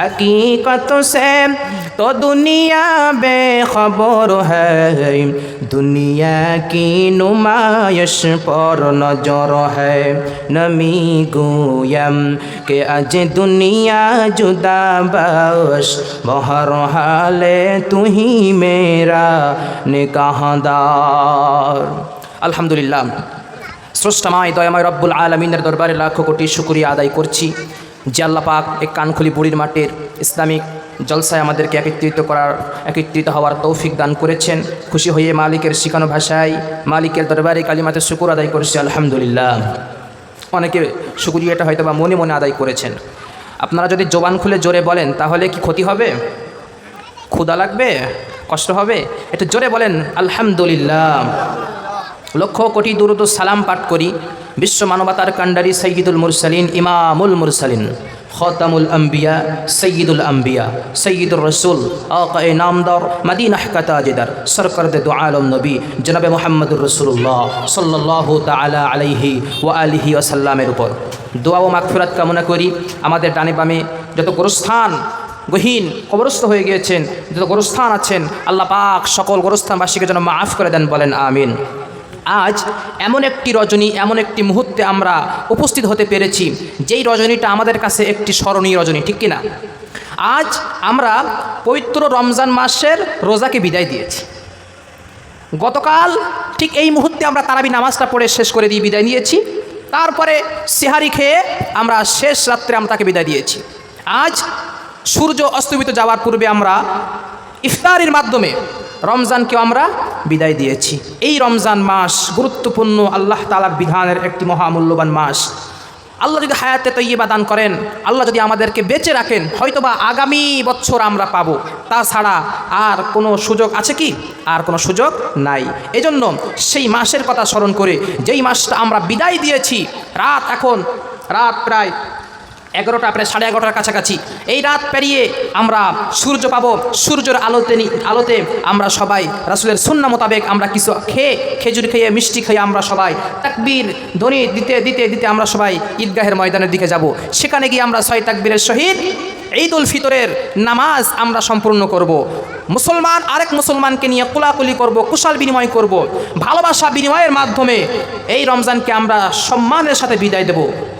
حقیقت সে। তো দুনিয়া বে خبر ہے দুনিয়া کی نمائش পর নজর ہے نمی گویم کہ আজ দুনিয়া জুদা বস বহর হালে তুহি মেরা নিকাহদার আলহামদুলিল্লাহ স্রষ্টামায় দয়াময় রব্বুল আলমিনের দরবারে লাখ কোটি শুক্রিয়া আদায় করছি। যে আল্লাহ পাক এক কানখুলি বুড়ির মাটির ইসলামিক জলসায় আমাদেরকে একত্রিত করার, একত্রিত হওয়ার তৌফিক দান করেছেন। খুশি হয়ে মালিকের শিখানো ভাষায় মালিকের দরবারে কালিমাতে শুকুর আদায় করেছে, আলহামদুলিল্লাহ। অনেকে শুকুরিয়াটা হয়তো বা মনে মনে আদায় করেছেন। আপনারা যদি জবান খুলে জোরে বলেন, তাহলে কি ক্ষতি হবে? ক্ষুদা লাগবে? কষ্ট হবে? একটু জোরে বলেন, আলহামদুলিল্লাহ। লক্ষ কোটি দুরুদ সালাম পাঠ করি। বিশ্ব মানবতার কান্ডারি সৈয়দুল মুরসালিন, ইমামুল মুরসালিন, খতামুল আম্বিয়া সৈয়দুল আম্বিয়া সৈয়দুর রসুল, আকায়ে নামদার, মদিনাহ সরকার দে দু আলম নবী, জনাবে মোহাম্মদুর রসুল্লাহ সাল্লাহ তালা আলাইহি ও আলিহি ওসাল্লামের উপর। দোয়া ও মাগফিরাত কামনা করি। আমাদের ডানে বামে যত গোরস্থান গহীন, কবরস্থ হয়ে গিয়েছেন, যত গোরস্থান আছেন, আল্লাহ পাক সকল গোরস্থানবাসীকে যেন মাফ করে দেন বলেন, আমিন। আজ এমন একটি রজনী, এমন একটি মুহূর্তে আমরা উপস্থিত হতে পেরেছি, যেই রজনীটা আমাদের কাছে একটি স্মরণীয় রজনী, ঠিক কিনা? আজ আমরা পবিত্র রমজান মাসের রোজাকে বিদায় দিয়েছি। গতকাল ঠিক এই মুহূর্তে আমরা তারাবি নামাজটা পড়ে শেষ করে দিয়ে বিদায় নিয়েছি। তারপরে সেহারি খেয়ে আমরা শেষ রাত্রে আমরা তাকে বিদায় দিয়েছি। আজ সূর্য অস্তমিত যাওয়ার পূর্বে আমরা ইফতারির মাধ্যমে রমজানকেও আমরা বিদায় দিয়েছি। এই রমজান মাস গুরুত্বপূর্ণ আল্লাহ তালার বিধানের একটি মহামূল্যবান মাস। আল্লাহ যদি হায়াতে তৈবা দান করেন, আল্লাহ যদি আমাদেরকে বেঁচে রাখেন, হয়তোবা আগামী বছর আমরা পাবো। তাছাড়া আর কোনো সুযোগ আছে কি? আর কোনো সুযোগ নাই। এজন্য সেই মাসের কথা স্মরণ করে, যেই মাসটা আমরা বিদায় দিয়েছি, রাত এখন, রাত প্রায় এগারোটা, প্রায় সাড়ে এগারোটার কাছাকাছি এই রাত পেরিয়ে আমরা সূর্য পাবো সূর্যের আলোতে আলোতে আমরা সবাই, রাসুলের সুন্না মোতাবেক আমরা কিছু খেয়ে, খেজুর খেয়ে, মিষ্টি খেয়ে আমরা সবাই তাকবীর ধ্বনি দিতে দিতে দিতে আমরা সবাই ঈদগাহের ময়দানের দিকে যাব সেখানে গিয়ে আমরা ছয় তাকবীরের সহিত ঈদ উল ফিতরের নামাজ আমরা সম্পূর্ণ করব। মুসলমান, আরেক মুসলমানকে নিয়ে কোলাকুলি করব, কুশল বিনিময় করব। ভালোবাসা বিনিময়ের মাধ্যমে এই রমজানকে আমরা সম্মানের সাথে বিদায় দেব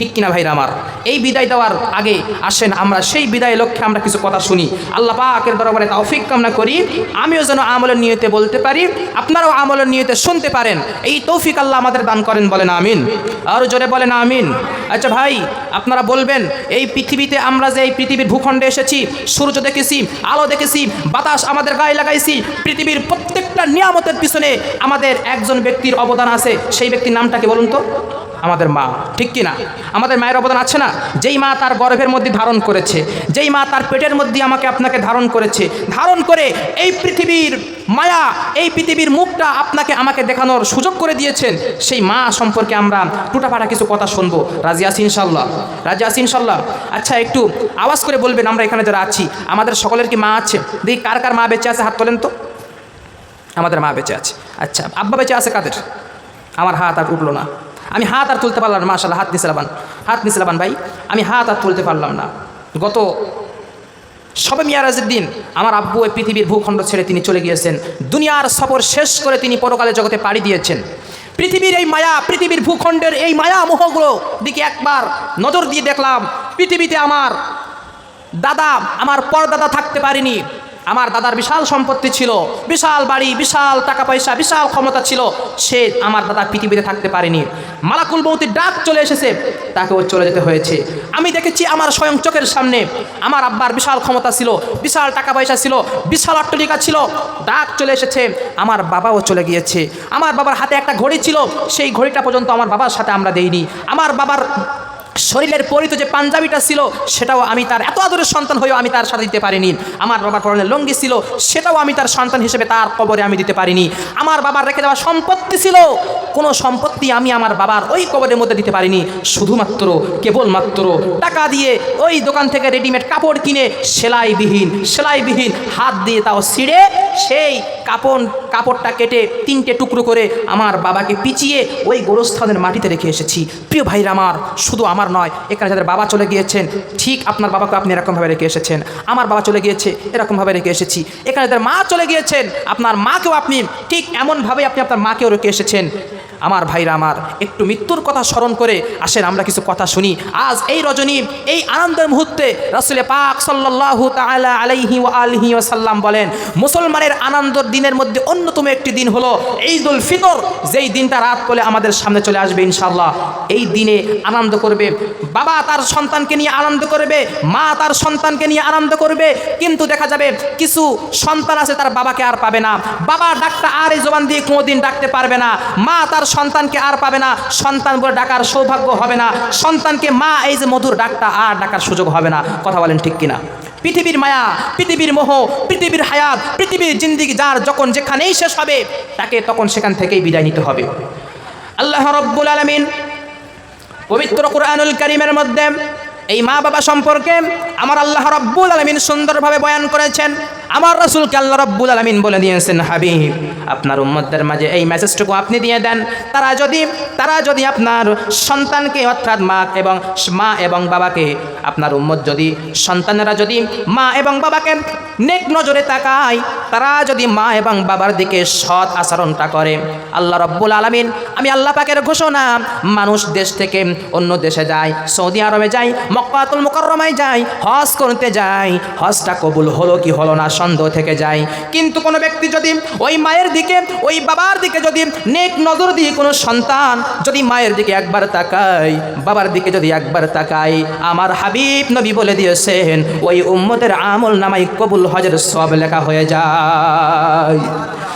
ঠিক কিনা ভাইরা আমার? এই বিদায় দেওয়ার আগে আসেন আমরা, সেই বিদায় লক্ষ্যে আমরা কিছু কথা শুনি। আল্লাহ পাকের দরবারে তৌফিক কামনা করি। আমিও যেন আমলের নিয়তে বলতে পারি, আপনারাও আমলের নিয়তে শুনতে পারেন। এই তৌফিক আল্লাহ আমাদের দান করেন, বলেন আমিন। আর জোরে বলেন আমিন। আচ্ছা ভাই, আপনারা বলবেন, এই পৃথিবীতে আমরা যে এই পৃথিবীর ভূখণ্ডে এসেছি, সূর্য দেখেছি, আলো দেখেছি, বাতাস আমাদের গায়ে লাগাইছি, পৃথিবীর প্রত্যেকটা নিয়ামতের পিছনে আমাদের একজন ব্যক্তির অবদান আছে। সেই ব্যক্তির নামটাকে বলুন তো? আমাদের মা, ঠিক কি না? আমাদের মায়ের অবদান আছে না? যেই মা তার গর্ভের মধ্যে ধারণ করেছে, যেই মা তার পেটের মধ্যে আমাকে আপনাকে ধারণ করেছে, ধারণ করে এই পৃথিবীর মায়া, এই পৃথিবীর মুখটা আপনাকে আমাকে দেখানোর সুযোগ করে দিয়েছেন, সেই মা সম্পর্কে আমরা টুটাফাটা কিছু কথা শুনব। রাজি আছি ইনশাল্লাহ রাজি আছি ইনশাল্লাহ আচ্ছা একটু আওয়াজ করে বলবেন, আমরা এখানে যারা আছি, আমাদের সকলের কি মা আছে? দেখি, কার কার মা বেঁচে আছে, হাত তোলেন তো। আমাদের মা বেঁচে আছে। আচ্ছা আব্বা বেঁচে আছে কাদের? আমার হাত আর উঠল না। আমি হাত আর তুলতে পারলাম না মাশাল্লাহ হাত নিছিলাবান হাত নিছিলাবান ভাই, আমি হাত আর তুলতে পারলাম না। গত সবে মিয়ারাজের দিন আমার আব্বু এই পৃথিবীর ভূখণ্ড ছেড়ে তিনি চলে গিয়েছেন। দুনিয়ার সফর শেষ করে তিনি পরকালে জগতে পাড়ি দিয়েছেন। পৃথিবীর এই মায়া, পৃথিবীর ভূখণ্ডের এই মায়া মোহগুলো দিকে একবার নজর দিয়ে দেখলাম। পৃথিবীতে আমার দাদা, আমার পরদাদা থাকতে পারিনি। আমার দাদার বিশাল সম্পত্তি ছিল, বিশাল বাড়ি, বিশাল টাকা পয়সা, বিশাল ক্ষমতা ছিল, সে আমার দাদা পৃথিবীতে থাকতে পারেনি। মালাকুল মৌতির ডাক চলে এসেছে তাকে ও চলে যেতে হয়েছে। আমি দেখেছি আমার স্বয়ং চোখের সামনে আমার আব্বার বিশাল ক্ষমতা ছিল, বিশাল টাকা পয়সা ছিল, বিশাল অট্টলিকা ছিল। ডাক চলে এসেছে, আমার বাবাও চলে গিয়েছে। আমার বাবার হাতে একটা ঘড়ি ছিল, সেই ঘড়িটা পর্যন্ত আমার বাবার সাথে আমরা দেইনি। আমার বাবার শরীরের পরিত যে পাঞ্জাবিটা ছিল, সেটাও আমি তার এত আদরের সন্তান হয়েও আমি তার সাথে দিতে পারিনি। আমার বাবার পরনের লঙ্গি ছিল, সেটাও আমি তার সন্তান হিসেবে তার কবরে আমি দিতে পারিনি। আমার বাবার রেখে দেওয়া সম্পত্তি ছিল, কোনো সম্পত্তি আমি আমার বাবার ওই কবরের মধ্যে দিতে পারিনি। শুধুমাত্র, কেবলমাত্র টাকা দিয়ে ওই দোকান থেকে রেডিমেড কাপড় কিনে সেলাইবিহীন সেলাইবিহীন হাত দিয়ে তাও ছিঁড়ে সেই কাপড় কাপড়টা কেটে তিনটে টুকরো করে আমার বাবাকে পিচিয়ে ওই গোরস্থানের মাটিতে রেখে এসেছি। প্রিয় ভাইরা আমার, শুধু আমার নয়। এখানে যাদের বাবা চলে গিয়েছেন, ঠিক আপনার বাবাকে আপনি এরকমভাবে রেখে এসেছেন। আমার বাবা চলে গিয়েছে, এরকমভাবে রেখে এসেছি। এখানে যাদের মা চলে গিয়েছেন, আপনার মাকেও আপনি ঠিক এমনভাবে আপনি আপনার মাকেও রেখে এসেছেন। আমার ভাইরা আমার, একটু মৃত্যুর কথা স্মরণ করে আসেন, আমরা কিছু কথা শুনি। আজ এই রজনী, এই আনন্দের মুহূর্তে রাসুলে পাক সাল্লাল্লাহু তাআলা আলাইহি ওয়া আলিহি ওয়াসাল্লাম বলেন, মুসলমানের আনন্দর দিনের মধ্যে অন্যতম একটি দিন হলো ঈদুল ফিতর। যেই দিনটা রাত করে আমাদের সামনে চলে আসবে ইনশাল্লাহ এই দিনে আনন্দ করবে বাবা তার সন্তানকে নিয়ে আনন্দ করবে, মা তার সন্তানকে নিয়ে আনন্দ করবে, কিন্তু দেখা যাবে কিছু সন্তান আছে তার বাবাকে আর পাবে না। বাবা ডাকটা আর এই জবান দিয়ে কোনোদিন ডাকতে পারবে না। মা তার সন্তানকে আর পাবে না। সন্তান বলে ডাকার সৌভাগ্য হবে না। সন্তানকে মা এই যে মধুর ডাকটা আর ডাকার সুযোগ হবে না। কথা বলেন ঠিক কিনা? পৃথিবীর মায়া, পৃথিবীর মোহ, পৃথিবীর হায়াত, পৃথিবীর জিন্দিগি যার যখন যেখানেই শেষ হবে, তাকে তখন সেখান থেকেই বিদায় নিতে হবে। আল্লাহ রব্বুল আলমিন পবিত্র কোরআনুল করিমের মধ্যে এই মা বাবা সম্পর্কে আমার আল্লাহ রব্বুল আলমিন সুন্দরভাবে বয়ান করেছেন। আমার রসুলকে আল্লাহ রব্বুল আলমিন বলে দিয়েছেন, হাবিব, আপনার উম্মতদের মাঝে এই মেসেজটুকু আপনি দিয়ে দেন। তারা যদি তারা যদি আপনার সন্তানকে, অর্থাৎ মা এবং মা এবং বাবাকে, আপনার উম্মত যদি, সন্তানেরা যদি মা এবং বাবাকে নেক নজরে তাকায়, তারা যদি মা এবং বাবার দিকে সৎ আচরণটা করে, আল্লাহ রব্বুল আলমিন, আমি আল্লাহ পাকের ঘোষণা, মানুষ দেশ থেকে অন্য দেশে যায়, সৌদি আরবে যায়, মক্কাতুল মুকরমায় যায়, হজ করতে যায়, হজটা কবুল হলো কি হলো না সন্দেহ থেকে যায়। কিন্তু কোনো ব্যক্তি যদি ওই মায়ের দিকে, ওই বাবার দিকে যদি নেক নজর দিয়ে কোনো সন্তান যদি মায়ের দিকে একবার তাকায়, বাবার দিকে যদি একবার তাকায়, আমার হাবিব নবী বলে দিয়েছেন, ওই উম্মতের আমল নামাই কবুল হজের সব লেখা হয়ে যায়।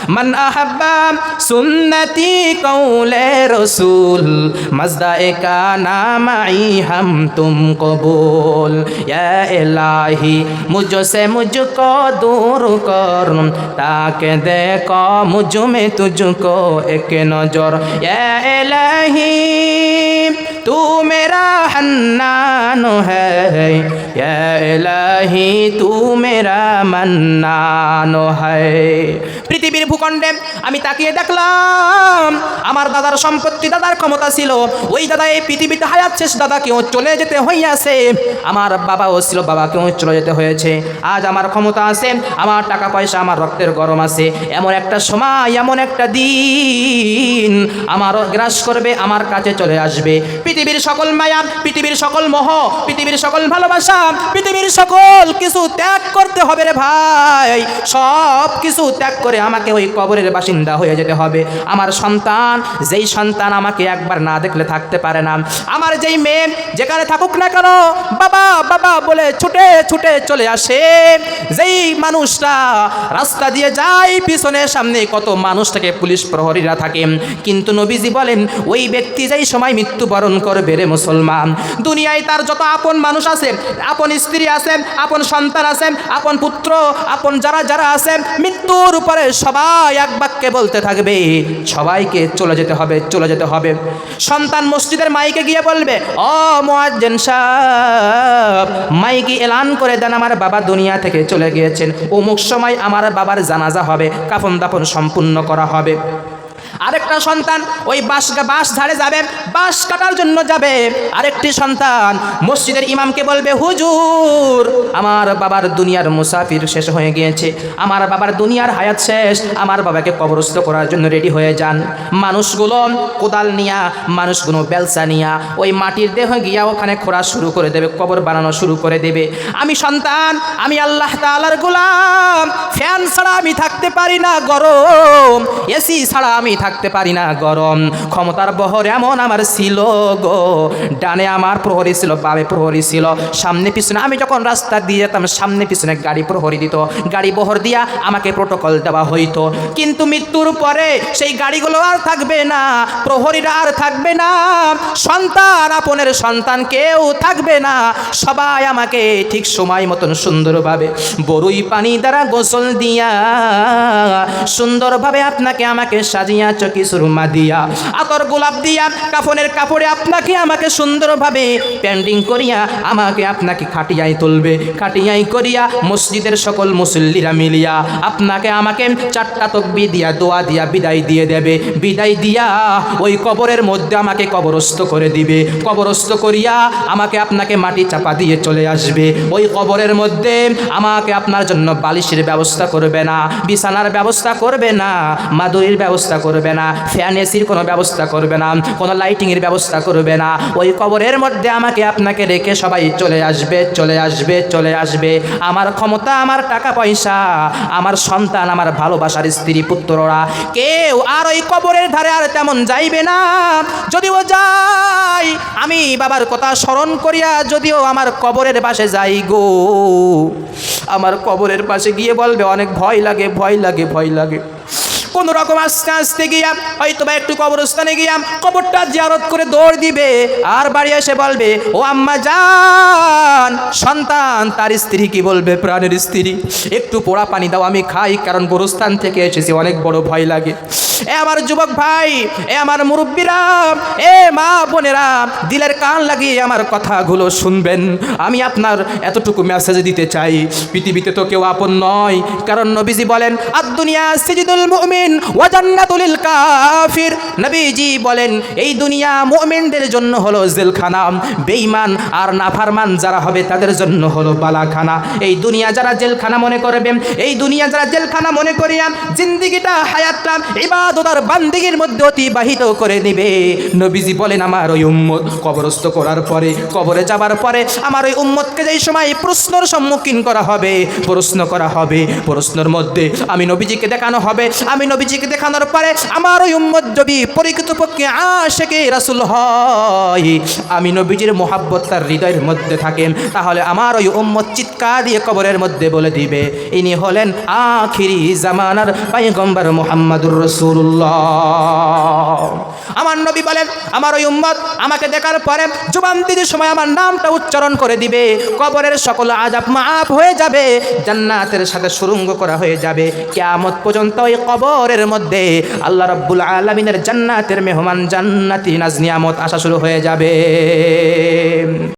मन अहब्बा सुन्नती कौल रसूल मजदा का नाम आई हम तुमको बोल। यही इलाही, मुझसे मुझको दूर कर, ताके देखो मुझमें तुझको एक नज़र। ये इलाही, तू मेरा हन्नान है। यही इलाही, तू मेरा मन्नान है। পৃথিবীর ভূখণ্ডে আমি তাকিয়ে দেখলাম, আমার দাদার সম্পত্তি, দাদার ক্ষমতা ছিল। ওই দাদা এই পৃথিবীতে হায়াত শেষ, দাদাকেও চলে যেতে হইয়াছে। আমার বাবাও ছিল, বাবাকেও চলে যেতে হয়েছে। আজ আমার ক্ষমতা আছে, আমার টাকা পয়সা, আমার রক্তের গরম আছে। এমন একটা সময়, এমন একটা দিন আমারও গ্রাস করবে, আমার কাছে চলে আসবে। পৃথিবীর সকল মায়া, পৃথিবীর সকল মোহ, পৃথিবীর সকল ভালোবাসা, পৃথিবীর সকল কিছু ত্যাগ করতে হবে রে ভাই। সব কিছু ত্যাগ করে আমাকে ওই কবরের বাসিন্দা হয়ে যেতে হবে। আমার সন্তান, যেই সন্তান আমাকে একবার না দেখলে থাকতে পারে না। আমার যেই মেয়ে, যেখানে থাকুক না কেন, বাবা বাবা বলে ছুটে ছুটে চলে আসে। যেই মানুষটা রাস্তা দিয়ে যায়, পিছনে, সামনে কত মানুষটাকে পুলিশ প্রহরীরা থাকে। কিন্তু নবীজি বলেন, ওই ব্যক্তি যেই সময় মৃত্যুবরণ করবে রে মুসলমান, দুনিয়ায় তার যত আপন মানুষ আছে, আপন স্ত্রী আছেন আপন সন্তান আছেন আপন পুত্র, আপন যারা যারা আছেন মৃত্যুর উপরে সবাই এক বাক্যে বলতে থাকবে, সবাইকে চলে যেতে হবে, চলে যেতে হবে। সন্তান মসজিদের মাইকে গিয়ে বলবে অ মোয়াজ্জেন সাহেব, মাইকে এলান করে দেন, আমার বাবা দুনিয়া থেকে চলে গিয়েছেন। অমুক সময় আমার বাবার জানাজা হবে কাফন দাফন সম্পূর্ণ করা হবে। আরেকটা সন্তান ওই বাঁশ বাঁশ ধারে যাবে, বাঁশ কাটার জন্য যাবে। আরেকটি সন্তান মসজিদের ইমামকে বলবে, হুজুর, আমার বাবার দুনিয়ার মুসাফির শেষ হয়ে গিয়েছে। আমার বাবার দুনিয়ার হায়াত শেষ। আমার বাবাকে কবরস্থ করার জন্য রেডি হয়ে যান। মানুষগুলো কোদাল নিয়া, মানুষগুলো বেলসা নিয়া, ওই মাটির দেহ গিয়া ওখানে খোঁড়া শুরু করে দেবে, কবর বানানো শুরু করে দেবে। আমি সন্তান, আমি আল্লাহ তালার গোলাম। ফ্যান ছাড়া আমি থাকতে পারি না, গরম। এসি ছাড়া আমি থাকতে পারি না গরম। ক্ষমতার বহর এমন আমার ছিল গো। ডানে আমার প্রহরী ছিল, বামে প্রহরী ছিল। সামনে পিছনে আমি যখন রাস্তা দিয়ে যেতাম, সামনে পিছনে গাড়ি প্রহরী দিত। গাড়ি বহর দিয়া আমাকে প্রোটোকল দেওয়া হইতো। কিন্তু মৃত্যুর পরে সেই গাড়িগুলো আর থাকবে না, প্রহরীরা আর থাকবে না, সন্তান আপনের সন্তান কেউ থাকবে না। সবাই আমাকে ঠিক সময় মতন সুন্দরভাবে বরুই পানি দ্বারা গোসল দিয়া সুন্দরভাবে আপনাকে আমাকে সাজিয়া চকি সুরমা দিয়া। আতর গোলাপ দিয়া কাফনের কাপড়ে আপনাকে, আমাকে সুন্দরভাবে পেন্ডিং করিয়া আমাকে আপনাকে খাটিয়াই তুলবে। খাটিয়াই করিয়া মসজিদের সকল মুসল্লিরা মিলিয়া আপনাকে আমাকে চারটা তকবি দিয়া, দোয়া দিয়া বিদায় দিয়ে দেবে। বিদায় দিয়া ওই কবরের মধ্যে আমাকে কবরস্থ করে দিবে। কবরস্থ করিয়া আমাকে আপনাকে মাটি চাপা দিয়ে চলে আসবে। ওই কবরের মধ্যে আমাকে আপনার জন্য বালিশের ব্যবস্থা করবে না, বিছানার ব্যবস্থা করবে না, মাদুরির ব্যবস্থা করবে না ফ্যান এসির কোনো ব্যবস্থা করবে না, কোনো লাইটিংয়ের ব্যবস্থা করবে না। ওই কবরের মধ্যে আমাকে আপনাকে রেখে সবাই চলে আসবে চলে আসবে চলে আসবে। আমার ক্ষমতা, আমার টাকা পয়সা, আমার সন্তান, আমার ভালোবাসার স্ত্রী, পুত্ররা। কেউ আর ওই কবরের ধারে আর তেমন যাইবে না। যদিও যাই, আমি বাবার কথা স্মরণ করিয়া যদিও আমার কবরের পাশে যাই গো। আমার কবরের পাশে গিয়ে বলবে, অনেক ভয় লাগে ভয় লাগে ভয় লাগে। কোন রকম আস্তে আস্তে গিয়া হয়তো বা একটু কবরস্থানে গিয়া কবরটা জিয়ারত করে দৌড় দিবে। আর বাড়ি এসে বলবে, ও আম্মা যান সন্তান, তার স্ত্রী কি বলবে? প্রাণের স্ত্রী, একটু পোড়া পানি দাও, আমি খাই, কারণ গোরস্থান থেকে এসেছি, অনেক বড় ভয় লাগে। এ আমার যুবক ভাই, এ আমার মুরব্বীরা, এ মা বোনেরা, দিলের কান লাগিয়ে আমার কথাগুলো শুনবেন। আমি আপনার এতটুকু মেসেজ দিতে চাই। পৃথিবীতে তো কেউ আপন নয়। কারণ নবীজি বলেন আর দুনিয়া সিজিদুল মুমিন। ওয়া জান্নাতুল কাফির। নবীজি বলেন, এই দুনিয়া মুমিনদের জন্য হলো জেলখানা। বেঈমান আর নাফারমান যারা হবে তাদের জন্য হলো বালাখানা। এই দুনিয়া যারা জেলখানা মনে করবে, এই দুনিয়া যারা জেলখানা মনে করিয়া জিন্দিগিটা, হায়াতটা, ইবাদত আর বান্দিগির মধ্যে অতিবাহিত করে নেবে। নবীজি বলেন, আমার ওই উম্মত কবরস্থ করার পরে, কবরে যাবার পরে আমার ওই উম্মতকে যেই সময় প্রশ্নর সম্মুখীন করা হবে, প্রশ্ন করা হবে। প্রশ্নর মধ্যে আমি নবীজিকে দেখানো হবে, আমি নবীজিকে দেখানোর পরে আমার ওই উম্মত যদি পরিকৃতপক্ষে আশেকে রাসুল হয়, আমি নবীজির মোহাব্বত তার হৃদয়ের মধ্যে থাকেন। তাহলে আমার ওই উম্মত চিৎকার দিয়ে কবরের মধ্যে বলে দিবে, ইনি হলেন আখিরি জামানার পাইগম্বর মোহাম্মদুর রসুল্লাহ আমার নবী বলেন, আমার ওই উম্মত আমাকে দেখার পরে জুবান দিদির সময় আমার নামটা উচ্চারণ করে দিবে। কবরের সকল আজাব মাফ হয়ে যাবে, জান্নাতের সাথে সুরঙ্গ করা হয়ে যাবে। কেয়ামত পর্যন্ত ওই কবরের মধ্যে আল্লাহ রব্বুল আলমিনের জান্নাতের মেহমান জান্নাতি নাজ নিয়ামত আসা শুরু হয়ে যাবে।